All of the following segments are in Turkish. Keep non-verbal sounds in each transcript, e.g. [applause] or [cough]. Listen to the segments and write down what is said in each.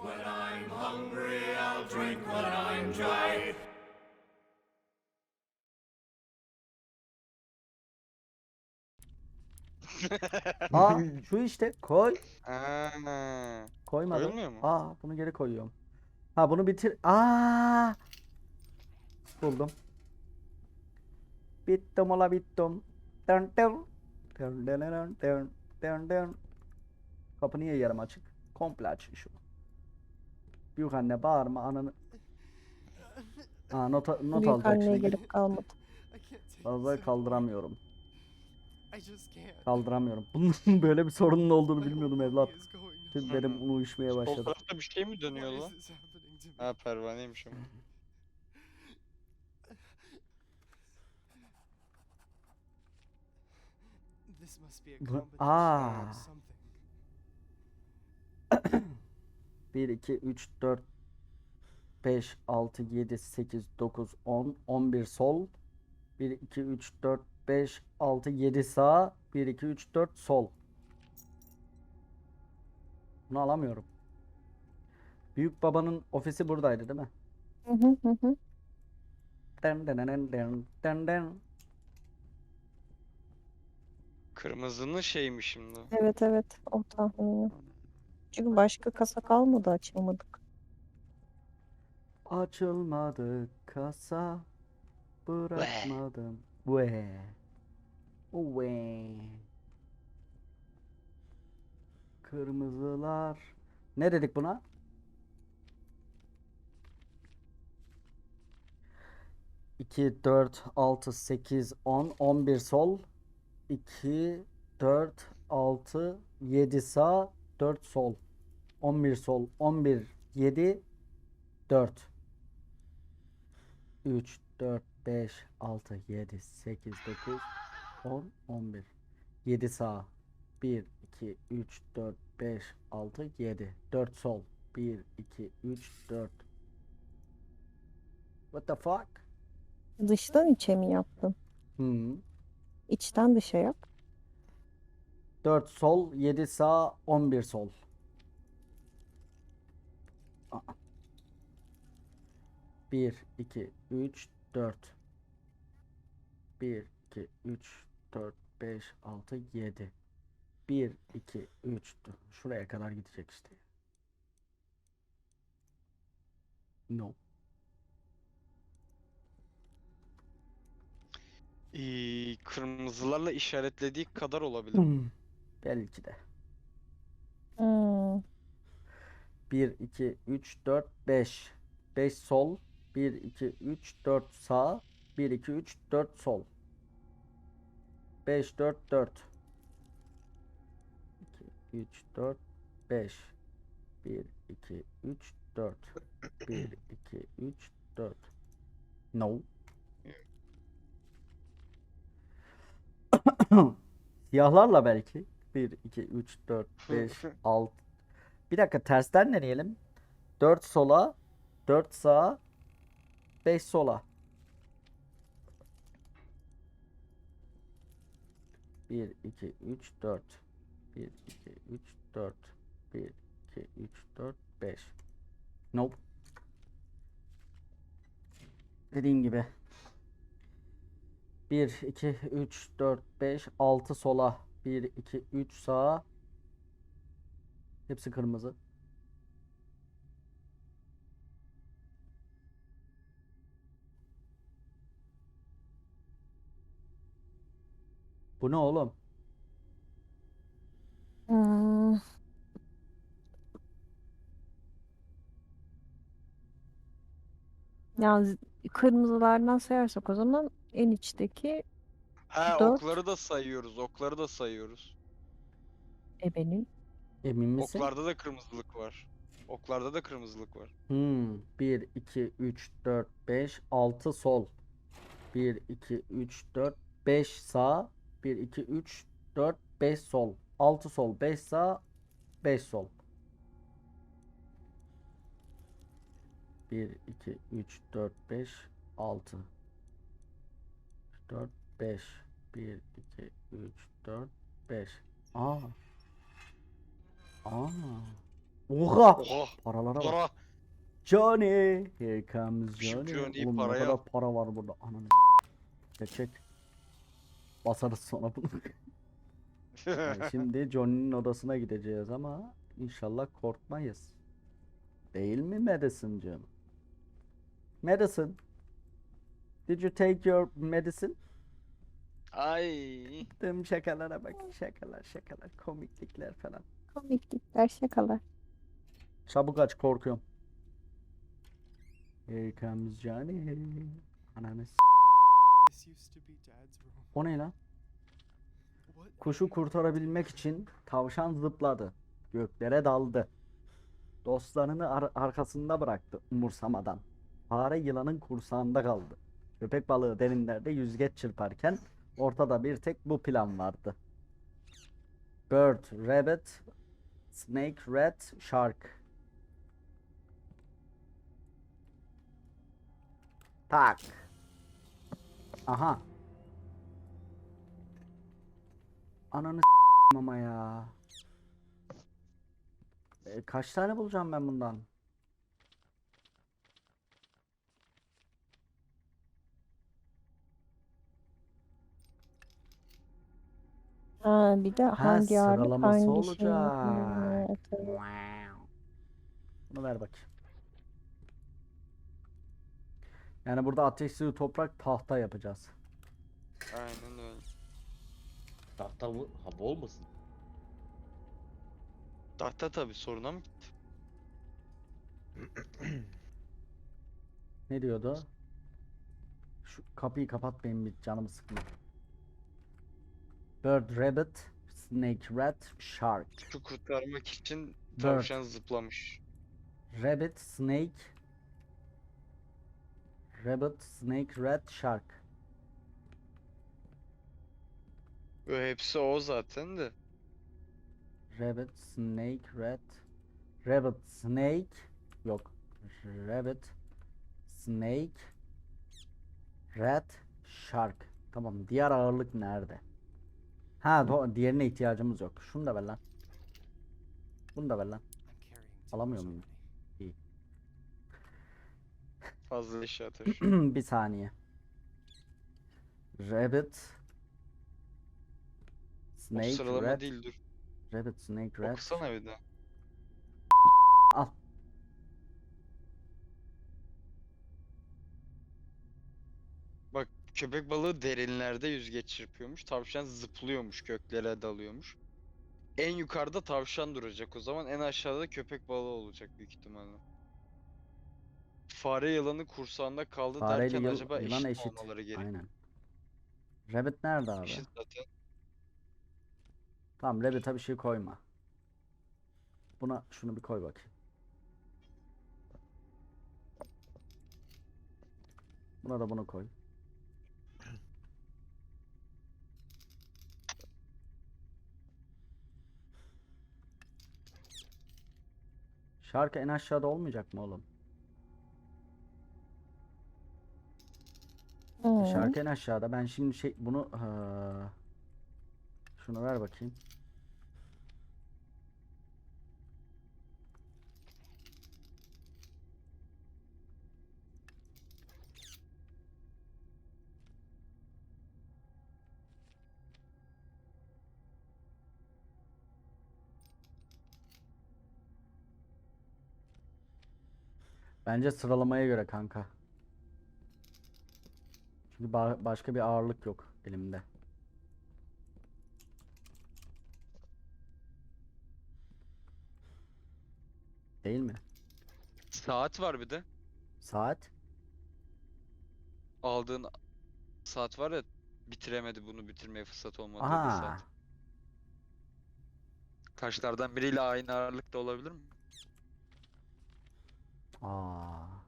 When I'm hungry, I'll drink. When I'm dry, Aa şu işte koy. Ha. Koymadım. Koyulmuyor mu? Aa bunu geri koyuyorum. Ha bunu bitir. Aa! Buldum. Bittim ola bittim. Dön dön. Dön dön dön dön dön. Kapı niye yarım açık? Komple açın şunu. Büyük anne bağırma ananı. [laughs] Aa not, not Büyük alacak anneye gelip kalmadı. Fazla kaldıramıyorum. Kaldıramıyorum. [laughs] Bunun böyle bir sorunun olduğunu bilmiyordum evlat. Tüm benim unu uyuşmaya Sol başladı. tarafta bir şey mi dönüyor lan? Ha pervaneymiş ama. This must be a Bu- Aa. [clears throat] [clears throat] of something. 1, 2, 3, 4, 5, 6, 7, 8, 9, 10, 11 sol. 1, 2, 3, 4, 5, 6, 7 sağ. 1, 2, 3, 4 sol. Bunu alamıyorum. Büyük babanın ofisi buradaydı değil mi? Hı hı hı hı. Den den den den den den. Kırmızının şey mi şimdi? Evet evet o tahminim. Çünkü başka kasa kalmadı açamadık. Açılmadı kasa. Bırakmadım. Ve. Ve. Kırmızılar. Ne dedik buna? İki, dört, altı, sekiz, on, on bir sol. İki, dört, altı, yedi sağ, dört sol. On bir sol, on bir, yedi, dört. 3, 4, 5, 6, 7, 8, 9, 10, 11. 7 sağ. 1, 2, 3, 4, 5, 6, 7. 4 sol. 1, 2, 3, 4. What the fuck? Dıştan içe mi yaptın? Hmm. İçten dışa yap. 4 sol, 7 sağ, 11 sol. Aa. 1, 2, 3, 4. 1, 2, 3, 4, 5, 6, 7. 1, 2, 3, 4. Şuraya kadar gidecek işte. No. Ee, kırmızılarla işaretlediği kadar olabilir. Belki de. Hmm. 1, 2, 3, 4, 5. 5 sol. 1, 2, 3, 4 sağ. 1, 2, 3, 4 sol. 5, 4, 4. 2, 3, 4, 5. 1, 2, 3, 4. 1, 2, 3, 4. No. [coughs] Siyahlarla belki. 1, 2, 3, 4, 5, 6. Bir dakika tersten deneyelim. 4 sola, 4 sağa, 5 sola. 1, 2, 3, 4. 1, 2, 3, 4. 1, 2, 3, 4, 5. Nope. Dediğim gibi. 1, 2, 3, 4, 5, 6 sola. 1, 2, 3 sağa. Hepsi kırmızı. Bu ne oğlum? Hmm. Ya z- kırmızılardan sayarsak o zaman en içteki Ha Dört. okları da sayıyoruz. Okları da sayıyoruz. ebenin. Emin misin? Oklarda da kırmızılık var. Oklarda da kırmızılık var. Hmm. 1, 2, 3, 4, 5, 6 sol. 1, 2, 3, 4, 5 sağ. 1, 2, 3, 4, 5 sol. 6 sol, 5 sağ, 5 sol. 1, 2, 3, 4, 5, 6. 4, 5. 1, 2, 3, 4, 5. Aa. Aa. Oha! Oha! Paralara bak. Para! Johnny, here comes Johnny. Johnny'yi Oğlum ne paraya kadar para var burada. Ananı çek çek. Basarız sonra bunu. [laughs] Yani şimdi Johnny'nin odasına gideceğiz ama inşallah korkmayız. Değil mi Madison'cığım? Madison, did you take your medicine? Ay! Tüm şakalara bak. Şakalar şakalar. Komiklikler falan. Komiklikler, şakalar. Çabuk aç korkuyorum. Here comes Johnny. Ananı s- This used to be Dad's room. O ne lan? Kuşu kurtarabilmek için tavşan zıpladı. Göklere daldı. Dostlarını ar- arkasında bıraktı umursamadan. Fare yılanın kursağında kaldı. Köpek balığı derinlerde yüzgeç çırparken ortada bir tek bu plan vardı. Bird, rabbit, snake, rat, shark. Tak. Aha. Ananı ama ya. E, kaç tane bulacağım ben bundan? Ha, bir de Ha, hangi ağırlık sıralaması hangi şey. olacak. Evet, evet. Wow. Bunu ver bakayım. Yani burada ateş, suyu, toprak, tahta yapacağız. Aynen öyle. Tahta mı? Hava olmasın. Tahta tabi soruna mı gitti? Ne diyordu? Şu kapıyı kapat benim bir canımı sıkma. Bird, rabbit, snake, rat, shark. Şu kurtarmak için tavşan zıplamış. Rabbit, snake, rabbit, snake, rat, shark. Ö, hepsi o zaten de. Rabbit, snake, rat. Rabbit, snake. Yok. Rabbit, snake, rat, shark. Tamam. Diğer ağırlık nerede? Ha, diğerine ihtiyacımız yok. Şunu da ver lan. Bunu da ver lan. Alamıyor muyum? me. Fazla eşya [clears throat] taşı. Bir saniye. Rabbit, O snake, sıralama rat. değil dur. Rabbit, snake, rat. Okusana bir daha. Köpek balığı derinlerde yüzgeç çırpıyormuş. Tavşan zıplıyormuş, göklere dalıyormuş. En yukarıda tavşan duracak o zaman. En aşağıda köpek balığı olacak büyük ihtimalle. Fare yılanı kursağında kaldı Fareyle derken yıl- acaba yılan eşit, eşit. olmaları gerekiyor. Aynen. Rabbit nerede abi? Eşit zaten. Tamam Rabbit'e bir şey koyma. Buna şunu bir koy bakayım. Buna da bunu koy. Şarkı en aşağıda olmayacak mı oğlum? Hı. Şarkı en aşağıda. Ben şimdi şey bunu eee, şunu ver bakayım. Bence sıralamaya göre kanka. Çünkü ba- başka bir ağırlık yok elimde. Değil mi? Saat var bir de. Saat. Aldığın saat var ya bitiremedi bunu bitirmeye fırsat olmadı Aha. saat. Taşlardan biriyle aynı ağırlıkta olabilir mi? Aa.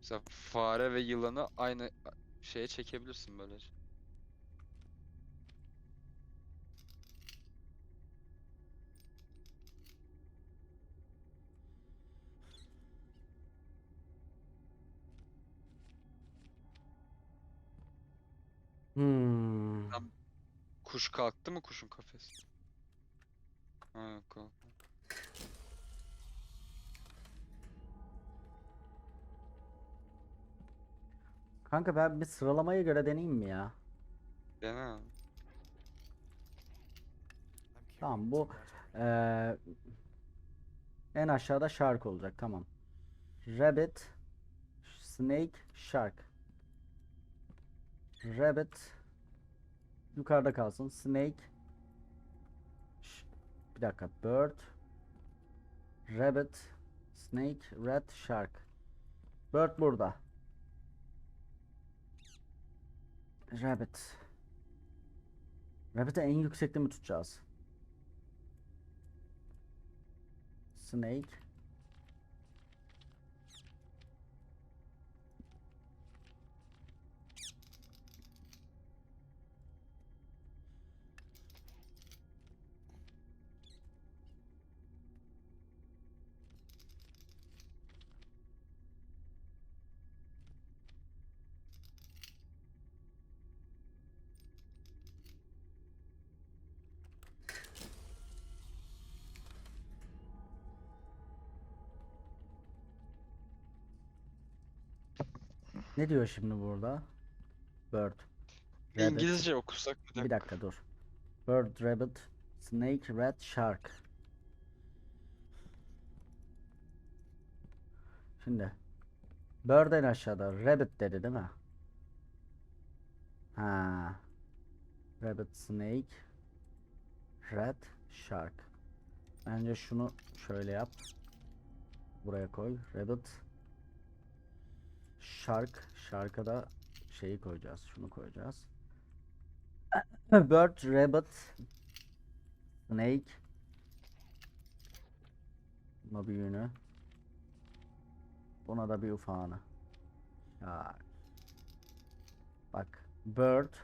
Mesela fare ve yılanı aynı şeye çekebilirsin böylece. Hmm. Kuş kalktı mı kuşun kafesi? Ha kalk. Kanka ben bir sıralamaya göre deneyeyim mi ya? Dene abi. Tamam bu eee, en aşağıda shark olacak tamam. Rabbit, snake, shark. Rabbit yukarıda kalsın. Snake bir dakika bird rabbit snake rat shark. Bird burada. Rabbit. Rabbit'i en yüksekte mi tutacağız? Snake. Ne diyor şimdi burada? Bird. Bir Rabbit. İngilizce okusak bir dakika. Bir dakika dur. Bird, rabbit, snake, rat, shark. Şimdi. Bird en aşağıda. Rabbit dedi değil mi? Ha. Rabbit, snake, rat, shark. Bence şunu şöyle yap. Buraya koy. Rabbit, shark. Shark'a da şeyi koyacağız. Şunu koyacağız. [laughs] Bird, rabbit, snake. Buna bir yünü. Buna da bir ufağını. Ya. Bak. Bird,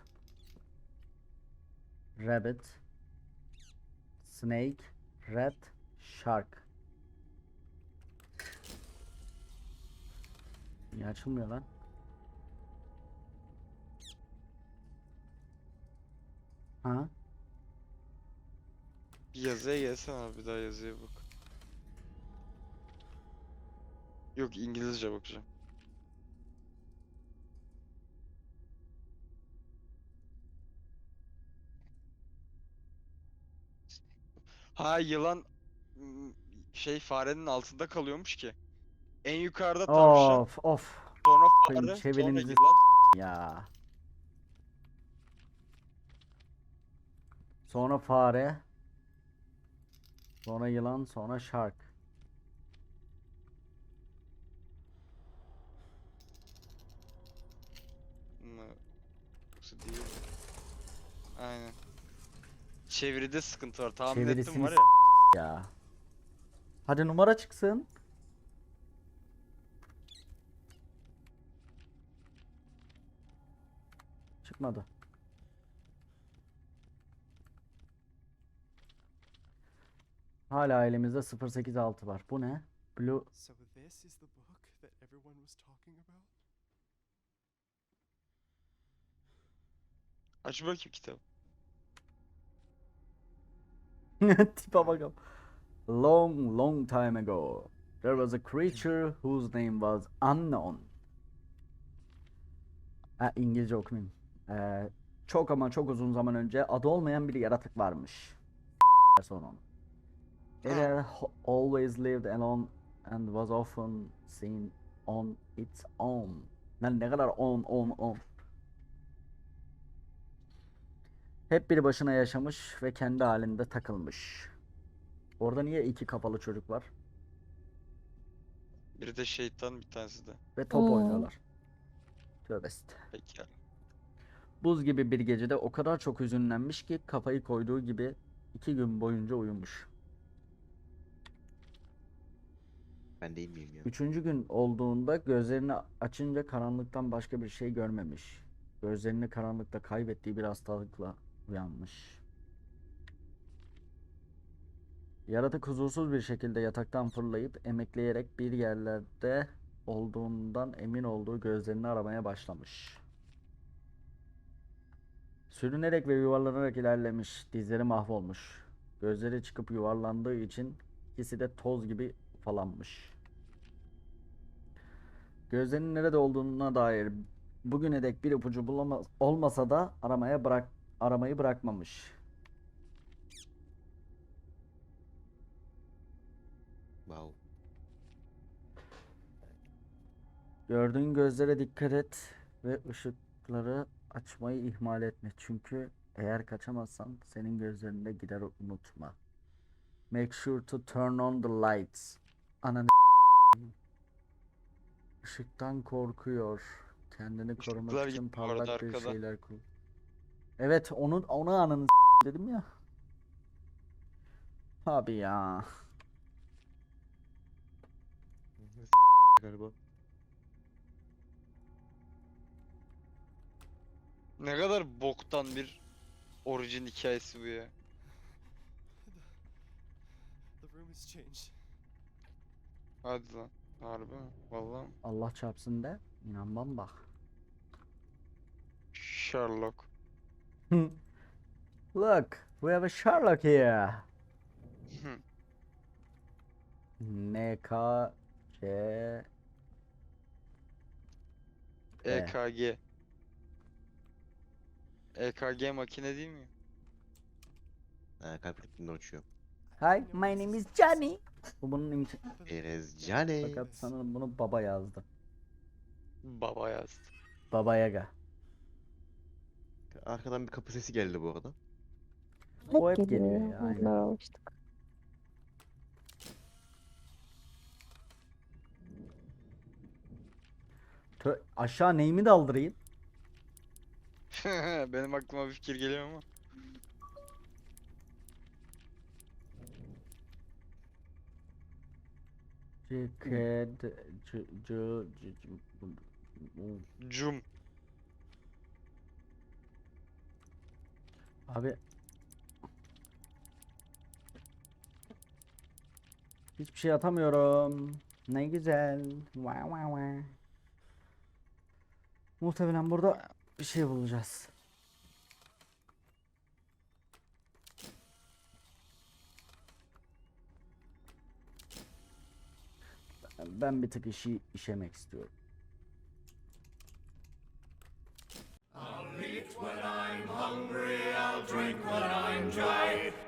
rabbit, snake, rat, shark. Niye açılmıyor lan? Ha? Yazıya gelsene abi daha yazıya bak. Yok İngilizce bakacağım. Ha yılan şey farenin altında kalıyormuş ki. En yukarıda tavşan, Of of sonra fare, sonra yılan. ya. Sonra fare. Sonra yılan, sonra shark. Yoksa değil. Aynen. Çeviride sıkıntı var. Tahmin ettim Çevirisini var ya. Ya. Hadi numara çıksın. Çıkmadı. Hala elimizde 086 var. Bu ne? Blue So this is the book that everyone was talking about? Aç bakayım kitabı. [laughs] Tipe bakalım. Long, long time ago, there was a creature whose name was unknown. Ha, İngilizce okumayayım. Ee, çok ama çok uzun zaman önce adı olmayan bir yaratık varmış. Sonra onu. It always lived alone and was often seen on its own. Lan ne kadar on on on. Hep bir başına yaşamış ve kendi halinde takılmış. Orada niye iki kapalı çocuk var? Biri de şeytan bir tanesi de. Ve top Hmm. oynuyorlar. Tövbe. Peki ya. Buz gibi bir gecede o kadar çok hüzünlenmiş ki kafayı koyduğu gibi iki gün boyunca uyumuş. Ben değil miyim ya? Üçüncü gün olduğunda gözlerini açınca karanlıktan başka bir şey görmemiş. Gözlerini karanlıkta kaybettiği bir hastalıkla uyanmış. Yaratık huzursuz bir şekilde yataktan fırlayıp emekleyerek bir yerlerde olduğundan emin olduğu gözlerini aramaya başlamış. Sürünerek ve yuvarlanarak ilerlemiş. Dizleri mahvolmuş. Gözleri çıkıp yuvarlandığı için ikisi de toz gibi ufalanmış. Gözlerinin nerede olduğuna dair bugüne dek bir ipucu bulama, olmasa da aramaya bırak aramayı bırakmamış. Wow. Gördüğün gözlere dikkat et ve ışıkları açmayı ihmal etme. Çünkü eğer kaçamazsan senin gözlerinde gider unutma. Make sure to turn on the lights. Ananı Işıktan korkuyor. Kendini korumak Işıklar için parlak bir arkada. şeyler kul. Evet onu onu ananı dedim ya. Abi ya. Galiba. Ne kadar boktan bir orijin hikayesi bu ya. The room has changed. Hadi lan. Harbi mi? Vallahi mi? Allah çarpsın de inanmam bak. Sherlock. [laughs] Look, we have a Sherlock here. [laughs] Hı. N K C E. EKG. EKG makine değil mi? Ha, kalp ritminden uçuyor. Hi, my name is Johnny. Bu bunun imkan. Erez Cane. Fakat sanırım bunu baba yazdı. Baba yazdı. Baba Yaga. Arkadan bir kapı sesi geldi bu arada. O hep geliyor ya, aynen. Bunlar alıştık. Tö- aşağı neyimi daldırayım? [laughs] Benim aklıma bir fikir geliyor ama. C K D C C C C bu- Cum. Abi Hiçbir şey atamıyorum. Ne güzel. Vay vay vay. Muhtemelen burada bir şey bulacağız. Ben bir tık işi işemek istiyorum. I'll eat when I'm hungry, I'll drink when I'm dry.